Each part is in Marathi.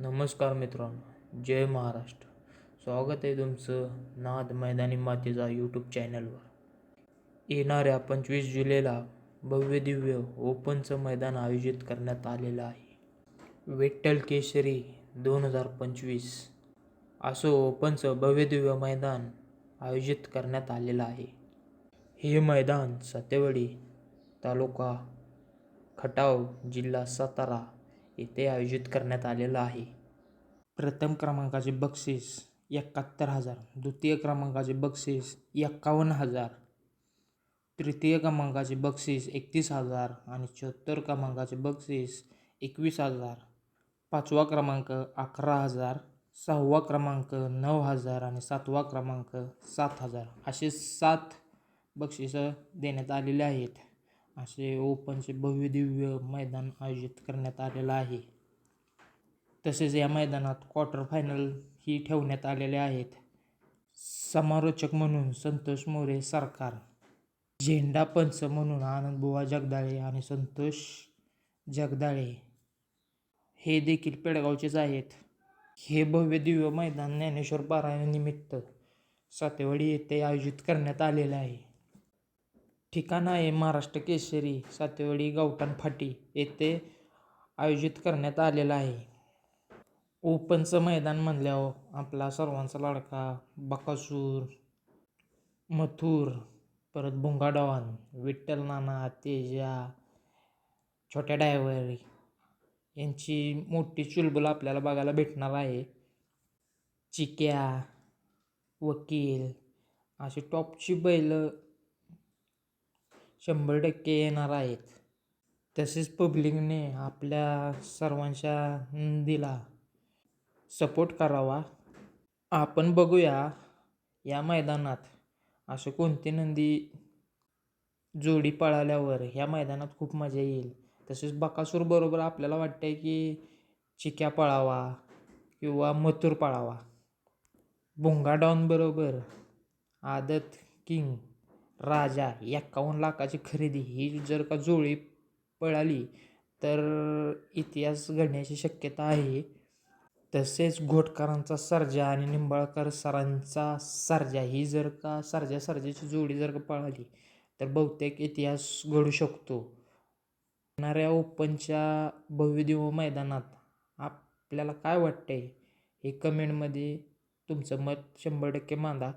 नमस्कार मित्रांनो जय महाराष्ट्र. स्वागत आहे तुमचं नाद मैदानी मातीचा यूट्यूब चॅनलवर येणाऱ्या पंचवीस जुलैला भव्य दिव्य ओपनचं मैदान आयोजित करण्यात आलेलं आहे. विठ्ठल केशरी दोन हजार पंचवीस असं ओपनचं भव्य दिव्य मैदान आयोजित करण्यात आलेलं आहे. हे मैदान सतेवाडी तालुका खटाव जिल्हा सातारा येथे आयोजित करण्यात आलेलं आहे. प्रथम क्रमांकाचे बक्षीस एकाहत्तर हजार द्वितीय क्रमांकाचे बक्षीस एक्कावन्न हजार तृतीय क्रमांकाचे बक्षीस एकतीस हजार आणि चौथ्या क्रमांकाचे बक्षीस एकवीस हजार पाचवा क्रमांक अकरा हजार सहावा क्रमांक नऊ हजार आणि सातवा क्रमांक सात हजार असे सात बक्षिसं देण्यात आलेले आहेत. असे ओपनचे भव्य दिव्य मैदान आयोजित करण्यात आलेलं आहे. तसेच या मैदानात क्वार्टर फायनल ही ठेवण्यात आलेले आहेत. समारोचक म्हणून संतोष मोरे सरकार झेंडा पंच म्हणून आनंदबुवा जगदाळे आणि संतोष जगदाळे हे देखील पेडगावचेच आहेत. हे भव्य दिव्य मैदान ज्ञानेश्वर पारायणानिमित्त सातेवाडी येथे आयोजित करण्यात आलेले आहे. ठिकाण आहे महाराष्ट्र केसरी सातेवाडी गावठाण फाटी येथे आयोजित करण्यात आलेलं आहे. ओपनचं मैदान म्हणल्यावर आपला सर्वांचा लाडका बकासूर मथुर परत भुंगाडॉन विठ्ठल नाना तेजा छोट्या डायव्हर यांची मोठी चुलबुल आपल्याला बघायला भेटणार आहे. चिक्या वकील अशी टॉपची बैलं शंभर टक्के येणार आहेत. तसेच पब्लिकने आपल्या सर्वांच्या नंदीला सपोर्ट करावा. आपण बघूया या मैदानात असे कोणते नंदी जोडी पळाल्यावर ह्या मैदानात खूप मजा येईल. तसेच बकासूरबरोबर बरोबर आपल्याला आहे की चिक्या पळावा किंवा मथुर पळावा. भुंगाडॉन डॉनबरोबर आदत किंग राजा एक्कावन्न लाखाची खरेदी. ही जर का जुळी पळाली तर इतिहास घडण्याची शक्यता आहे. तसेच घोटकरांचा सर्जा आणि निंबाळकर सरांचा सर्जा ही जर का सर्जा सर्जाची जोडी जर का पळाली तर बहुतेक इतिहास घडू शकतो. येणाऱ्या ओपनच्या भव्य मैदानात आपल्याला काय वाटतंय? हे कमेंटमध्ये तुमचं मत शंभर टक्के मांडा.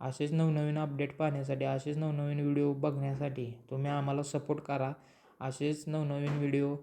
असेच नवनवीन अपडेट पाहण्यासाठी असेच नवनवीन व्हिडिओ बघण्यासाठी तुम्ही आम्हाला सपोर्ट करा. असेच नवनवीन व्हिडिओ